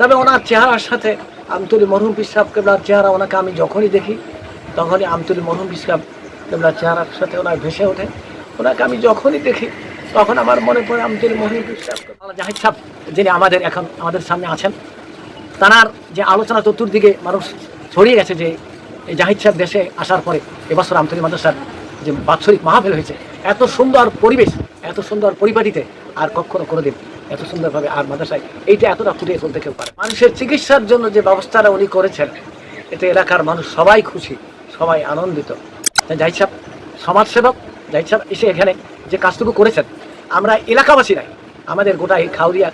তবে ওনার চেহারার সাথে আমতলি মরহুম পিসাব কেবলার চেহারা ওনাকে আমি যখনই দেখি, তখনই আমতলি মরহুম পিসাব কেবলার চেহারার সাথে ওনার ভেসে ওঠে। ওনাকে আমি যখনই দেখি, তখন আমার মনে পড়ে আমতলি মরহুম পিসাব জাহিদ সাহেব, যিনি আমাদের এখন আমাদের সামনে আছেন, তার যে আলোচনা চতুর্দিকে মানুষ ছড়িয়ে গেছে যে এই জাহিদ সাহেব দেশে আসার পরে এবছর আমতলী মাদ্রাসার যে বাৎসরিক মাহফিল হয়েছে, এত সুন্দর পরিবেশ, এত সুন্দর পরিপাটিতে আর কখনো কোনোদিন এত সুন্দরভাবে আর মাদ্রাসায়, এইটা এতটা ফুটিয়ে চলতে কেউ পারে মানুষের চিকিৎসার জন্য যে ব্যবস্থাটা উনি করেছেন, এতে এলাকার মানুষ সবাই খুশি, সবাই আনন্দিত। জাহিদ সাহেব, সমাজসেবক জাহিদ সাহেব এসে এখানে যে কাজটুকু করেছেন, আমরা এলাকাবাসী নাই, আমাদের গোটা এই খাউরিয়া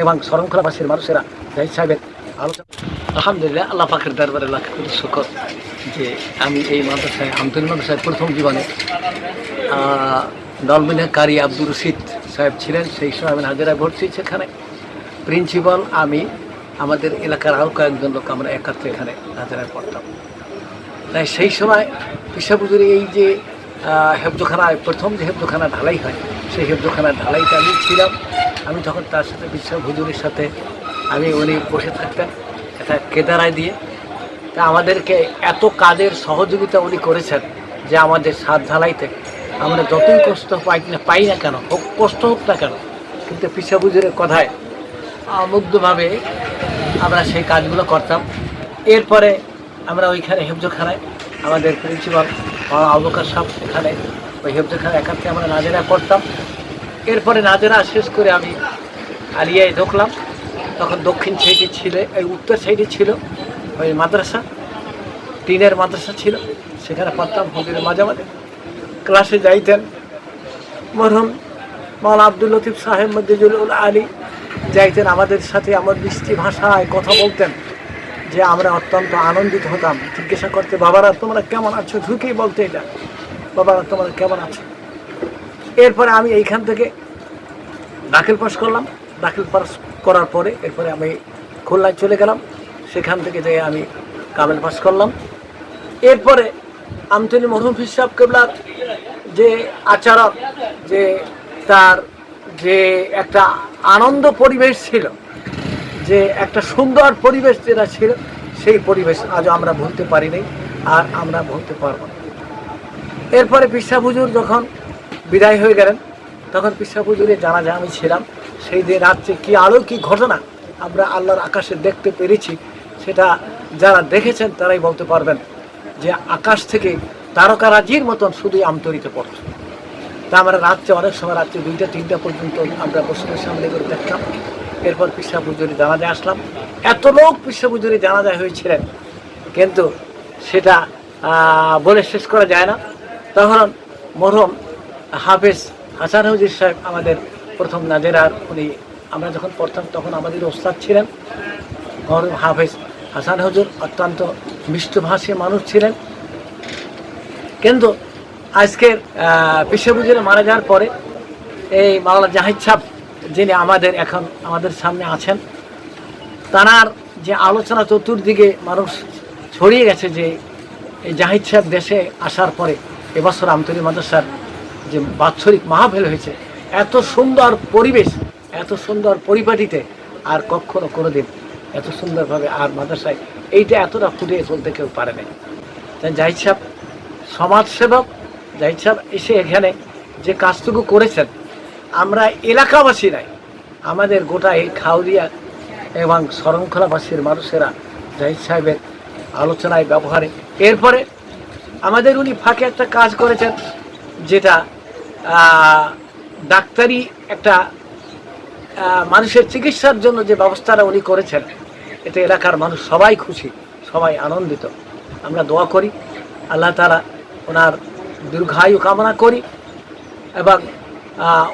এবং শরণখোলাবাসীর মানুষেরা জাহিদ সাহেবের আলোচনা আলহামদুলিল্লাহ, আল্লাহ পাখের দরবারে লাখ শুকর যে আমি এই মাদ্রাসায় আমতলী মাদ্রাসায় প্রথম জীবনে দলমিনা কারি আব্দুর রশিদ সাহেব ছিলেন, সেই সময় আমি হাজারায় ভর্তি সেখানে। প্রিন্সিপাল, আমি, আমাদের এলাকার আরও কয়েকজন লোক আমরা একাত্রে এখানে হাজারায় পড়তাম তাই সেই সময় পিসাপুজুরি এই যে হেফজোখানায় প্রথম যে হেফজোখানা ঢালাই হয়, সেই হেফজোখানার ঢালাইতে আমি ছিলাম। আমি তখন তার সাথে বিশ্বাস হুজুরের সাথে, আমি উনি বসে থাকতেন একটা কেদারায় দিয়ে। তা আমাদেরকে এত কাজের সহযোগিতা উনি করেছেন যে আমাদের সাত ঢালাইতে আমরা যতই কষ্ট পাই না পাই না কেন, হোক কষ্ট হোক না কেন, কিন্তু পিসাবুজুরের কথায় মুগ্ধভাবে আমরা সেই কাজগুলো করতাম। এরপরে আমরা ওইখানে হেফজোখানায়, আমাদের প্রিন্সিপাল আবুকার সাহেব এখানে, ওই হেফজোখানা একাত্রে আমরা নাজেরা করতাম। এরপরে নাজেরা শেষ করে আমি আলিয়ায় ঢুকলাম। তখন দক্ষিণ সাইডে ছিল, এই উত্তর সাইডে ছিল ওই মাদ্রাসা, টিনের মাদ্রাসা ছিল। সেখানে পড়তাম হুজুরের মাঝে মাঝে ক্লাসে যাইতেন। মরহুম মাওলা আব্দুল লতিফ সাহেব মদ্দিজুল আলী যাইতেন আমাদের সাথে আমার বৃষ্টি ভাষায় কথা বলতেন, যে আমরা অত্যন্ত আনন্দিত হতাম। জিজ্ঞাসা করতে, বাবারা, তোমরা কেমন আছো? ঢুকেই বলতে এটা। বাবারা, তোমরা কেমন আছো? এরপরে আমি এইখান থেকে দাখিল পাস করলাম। দাখিল পাস করার পরে এরপরে আমি খুলনায় চলে গেলাম। সেখান থেকে যেয়ে আমি কামেল পাস করলাম। এরপরে আমতলি মরহুম হিসাব কেবলার যে আচরণ, যে তার যে একটা আনন্দ পরিবেশ ছিল, যে একটা সুন্দর পরিবেশ যেটা ছিল, সেই পরিবেশ আজও আমরা ভুলতে পারিনি আর আমরা ভুলতে পারব না। এরপরে পিসা হুজুর যখন বিদায় হয়ে গেলেন, তখন পিসা হুজুরে জানা যায় আমি ছিলাম। সেই দিন রাত্রে কি আলো, কি ঘটনা আমরা আল্লাহর আকাশে দেখতে পেরেছি, সেটা যারা দেখেছেন তারাই বলতে পারবেন যে আকাশ থেকে তারকারাজির মতন শুধুই আমতরিত পড়ছে তা আমরা রাত্রে, অনেক সময় রাত্রে দুইটা, তিনটা পর্যন্ত আমরা বসুনের সামনে করে দেখলাম। এরপর পিসা পুজোরি জানাজায় আসলাম। এত লোক পিসা পুজোরি জানাজায় হয়েছিলেন। কিন্তু সেটা বলে শেষ করা যায় না। তখন মরহম হাফেজ হাসান হুজির সাহেব আমাদের প্রথম নাজেরার উনি, আমরা যখন পড়তাম তখন আমাদের ওস্তাদ ছিলেন। মরহম হাফেজ হাসান হুজুর অত্যন্ত মিষ্টভাষী মানুষ ছিলেন। কিন্তু আজকের বিশ্বপুজোরে মারা যাওয়ার পরে এই মাওলানা জাহিদ সাহেব যিনি আমাদের এখন আমাদের সামনে আছেন, তার যে আলোচনা চতুর্দিকে মানুষ ছড়িয়ে গেছে যে এই জাহিদ সাহেব দেশে আসার পরে এবছর আমতলী মাদ্রাসার যে বাৎসরিক মাহফিল হয়েছে, এত সুন্দর পরিবেশ, এত সুন্দর পরিপাটিতে আর কখনো দিন এত সুন্দরভাবে আর মাদ্রাসায় এইটা এতটা ফুটিয়ে চলতে কেউ পারে না তাই জাহিদ সাহেব সমাজসেবক জাহিদ সাহেব এসে এখানে যে কাজটুকু করেছেন, আমরা এলাকাবাসী নাই, আমাদের গোটা এই খাউরিয়া এবং শরণখোলাবাসীর মানুষেরা জাহিদ সাহেবের আলোচনায় ব্যবহারে। এরপরে আমাদের উনি ফাঁকে একটা কাজ করেছেন, যেটা ডাক্তারি একটা মানুষের চিকিৎসার জন্য যে ব্যবস্থাটা উনি করেছেন, এতে এলাকার মানুষ সবাই খুশি, সবাই আনন্দিত। আমরা দোয়া করি, আল্লাহ তালা ওনার দীর্ঘায়ু কামনা করি এবং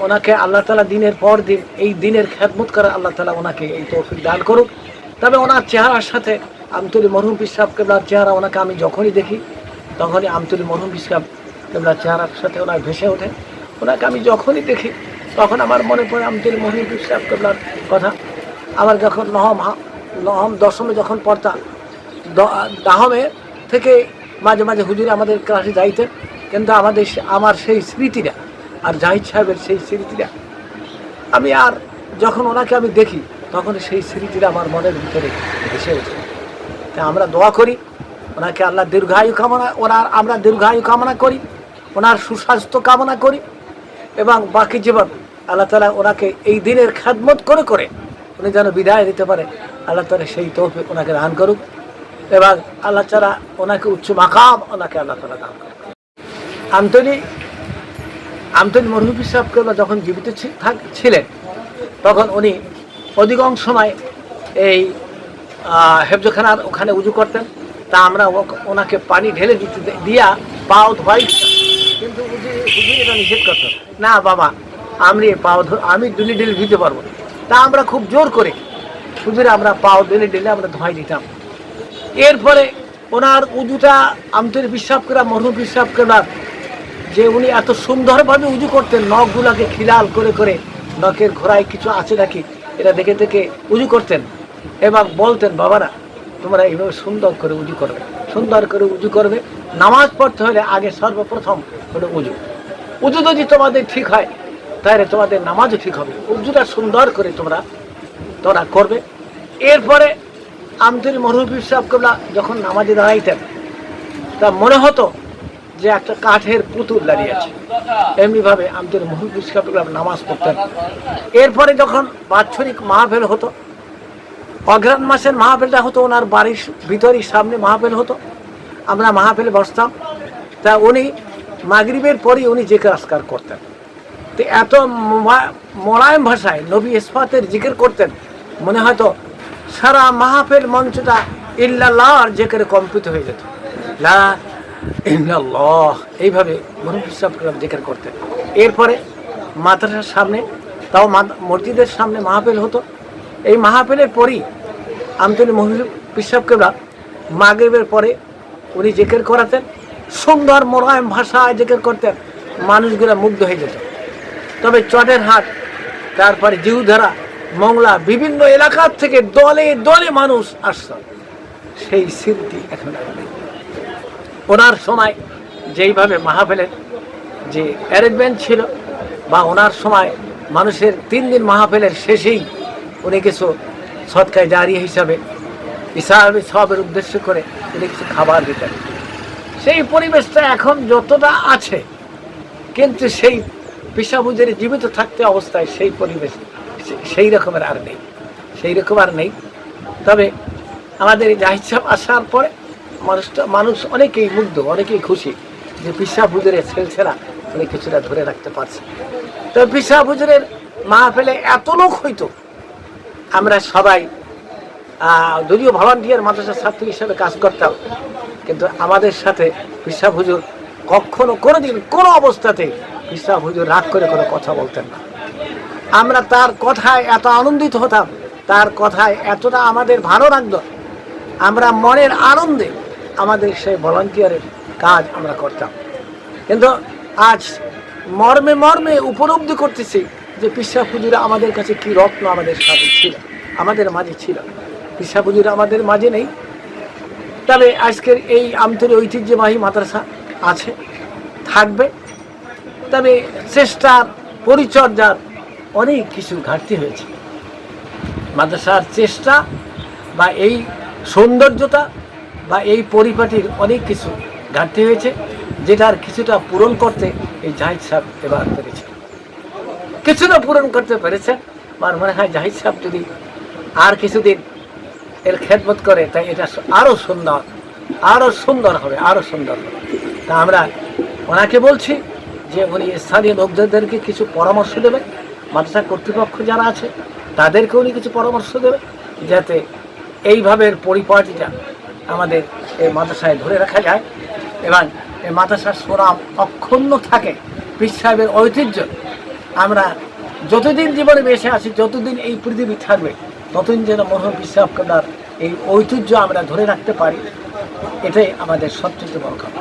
ওনাকে আল্লাহ তালা দিনের পর দিন, এই দিনের খেদমত করে আল্লাহ তালা ওনাকে এই তৌফিক দান করুক। তবে ওনার চেহারার সাথে আমতুলি মরহুম পিসাব কেবলার চেহারা ওনাকে আমি যখনই দেখি, তখনই আমতুলি মরহুম পিসাব কেবলার চেহারার সাথে ওনার ভেসে ওঠে। ওনাকে আমি যখনই দেখি, তখন আমার মনে পড়ে আমতলি মরহুম পিসাব কেবলার কথা। আমার যখন নহম নহম দশমে যখন পড়তাম দাহমে থেকে মাঝে মাঝে হুজুরে আমাদের ক্লাসে যাইতেন কিন্তু আমাদের আমার সেই স্মৃতিটা আর জাহিদ সাহেবের সেই স্মৃতিটা, আমি আর যখন ওনাকে আমি দেখি, তখন সেই স্মৃতিটা আমার মনের ভিতরে ভেসে ওঠে। তা আমরা দোয়া করি, ওনাকে আল্লাহ দীর্ঘায়ু কামনা, ওনার আমরা দীর্ঘায়ু কামনা করি, ওনার সুস্বাস্থ্য কামনা করি, এবং বাকি জীবন আল্লাহ তালা ওনাকে এই দিনের খেদমত করে করে উনি যেন বিদায় দিতে পারে। আল্লাহ তালা সেই তৌফিক ওনাকে দান করুক। এবং আল্লাহ তালা ওনাকে উচ্চ মাকাম ওনাকে আল্লাহ তালা দান করুক আন্তনি আন্তনি মরহুফি সাহেবকে যখন জীবিত ছিলেন, তখন উনি অধিকাংশ সময় এই হেফজখানার ওখানে উজু করতেন তা আমরা ওনাকে পানি ঢেলে দিতে দিয়া পাও ধোয়াই। কিন্তু এটা নিষেধ করতো না বাবা, আমি পাও আমি দুলি ঢেলে দিতে পারব। তা আমরা খুব জোর করে হুজুরে আমরা পাও ঢেলে ঢেলে আমরা ধোয়াই দিতাম এরপরে ওনার উজুটা আমতরি বিশ্বাস করা, মরহুম বিশ্বাস করার যে উনি এত সুন্দরভাবে উজু করতেন, নখগুলাকে খিলাল করে করে, নখের ঘোড়ায় কিছু আছে নাকি, এটা দেখে দেখে উজু করতেন। এবং বলতেন, বাবারা, তোমরা এইভাবে সুন্দর করে উজু করবে, সুন্দর করে উজু করবে, নামাজ পড়তে হলে আগে সর্বপ্রথম হলো উজু। উজু যদি তোমাদের ঠিক হয়, তাহলে তোমাদের নামাজও ঠিক হবে। উজুটা সুন্দর করে তোমরা তোমরা করবে। এরপরে আমতরি মরহুফি সাহেব কবলা যখন নামাজে দাঁড়াইতেন তা মনে হতো যে একটা কাঠের পুতুল দাঁড়িয়ে আছে। এমনিভাবে আমাদের মহুল সাহেব নামাজ পড়তেন। এরপরে যখন বাৎসরিক মাহফেল হতো অগ্রাণ মাসের মাহফেলটা হতো, ওনার বাড়ির ভিতরই সামনে মাহফেল হতো। আমরা মাহফিলে বসতাম, তা উনি মাগরিবের পরই উনি যে কাজকার করতেন। তো এত মোলায়েম ভাষায় নবী ইসফাতের জিকির করতেন, মনে হয়তো সারা মাহফিল মঞ্চটা ইল্লাল্লাহর জেকেরে কম্পিত হয়ে যেত। লা ইল্লাল্লাহ, এইভাবে মরুফ সাহেব জিকির করতেন। এরপরে মাদ্রাসার সামনে, তাও মসজিদের সামনে মাহফিল হতো। এই মাহফিলের পরই আমতলি মহিল পিসাবকেরা মাগরিবের পরে উনি জেকের করাতেন। সুন্দর মোলায়েম ভাষায় জেকের করতেন। মানুষগুলো মুগ্ধ হয়ে যেত। তবে চটের হাট, তারপরে জিউধারা মংলা বিভিন্ন এলাকার থেকে দলে দলে মানুষ আসত সেই স্মৃতি এখন ওনার সময় যেইভাবে মাহফিলের যে অ্যারেঞ্জমেন্ট ছিল বা ওনার সময় মানুষের তিন দিন মাহফিলের শেষেই উনি কিছু সৎকায় জারি হিসাবে হিসাবে সবের উদ্দেশ্য করে উনি কিছু খাবার দিতেন। সেই পরিবেশটা এখন যতটা আছে, কিন্তু সেই পেশাবুজের জীবিত থাকতে অবস্থায় সেই পরিবেশ সেই রকমের আর নেই। সেই রকম আর নেই। তবে আমাদের এই জাহিদ সাহেব আসার পরে মানুষটা, মানুষ অনেকেই মুগ্ধ, অনেকেই খুশি যে পিসা হুজুরের ছেলছেলা অনেক কিছুটা ধরে রাখতে পারছে। তবে পিসা হুজুরের ফেলে এত লোক হইতো। আমরা সবাই দলীয় ভলান্টিয়ার মাদ্রাসার ছাত্রী হিসেবে কাজ করতাম, কিন্তু আমাদের সাথে পিসা হুজুর কখনো কোনোদিন কোনো অবস্থাতে পিসা হুজুর রাগ করে কোনো কথা বলতেন না। আমরা তার কথায় এত আনন্দিত হতাম, তার কথায় এতটা আমাদের ভালো লাগতো। আমরা মনের আনন্দে আমাদের সেই ভলান্টিয়ারের কাজ আমরা করতাম। কিন্তু আজ মর্মে মর্মে উপলব্ধি করতেছি যে পিসা হুজুরা আমাদের কাছে কি রত্ন আমাদের সাথে ছিল, আমাদের মাঝে ছিল। পিসা হুজুরা আমাদের মাঝে নেই। তবে আজকের এই আমতরি ঐতিহ্যবাহী মাদ্রাসা আছে, থাকবে। তবে চেষ্টার পরিচর্যার অনেক কিছু ঘাটতি হয়েছে। মাদ্রাসার চেষ্টা বা এই সৌন্দর্যতা বা এই পরিপাটির অনেক কিছু ঘাটতি হয়েছে, যেটার কিছুটা পূরণ করতে এই জাহিদ সাহেব এবার পেরেছে কিছুটা পূরণ করতে পেরেছে আমার মনে হয় জাহিদ সাহেব যদি আর কিছুদিন এর খেদমত করে, তাই এটা আরও সুন্দর আরও সুন্দর হবে আরও সুন্দর হবে। তা আমরা ওনাকে বলছি যে উনি স্থানীয় লোকজনদেরকে কিছু পরামর্শ দেবেন। মাদ্রাসা কর্তৃপক্ষ যারা আছে তাদেরকে উনি কিছু পরামর্শ দেবে যাতে এইভাবে পরিপাটিটা আমাদের এই মাদ্রাসায় ধরে রাখা যায় এবং এই মাদ্রাসার সুনাম অক্ষুণ্ণ থাকে। পীর সাহেবের ঐতিহ্য। আমরা যতদিন জীবনে বেঁচে আছি, যতদিন এই পৃথিবী থাকবে, ততদিন যেন মরহম বিশ্বাস করার এই ঐতিহ্য আমরা ধরে রাখতে পারি, এটাই আমাদের সবচেয়ে বড় কথা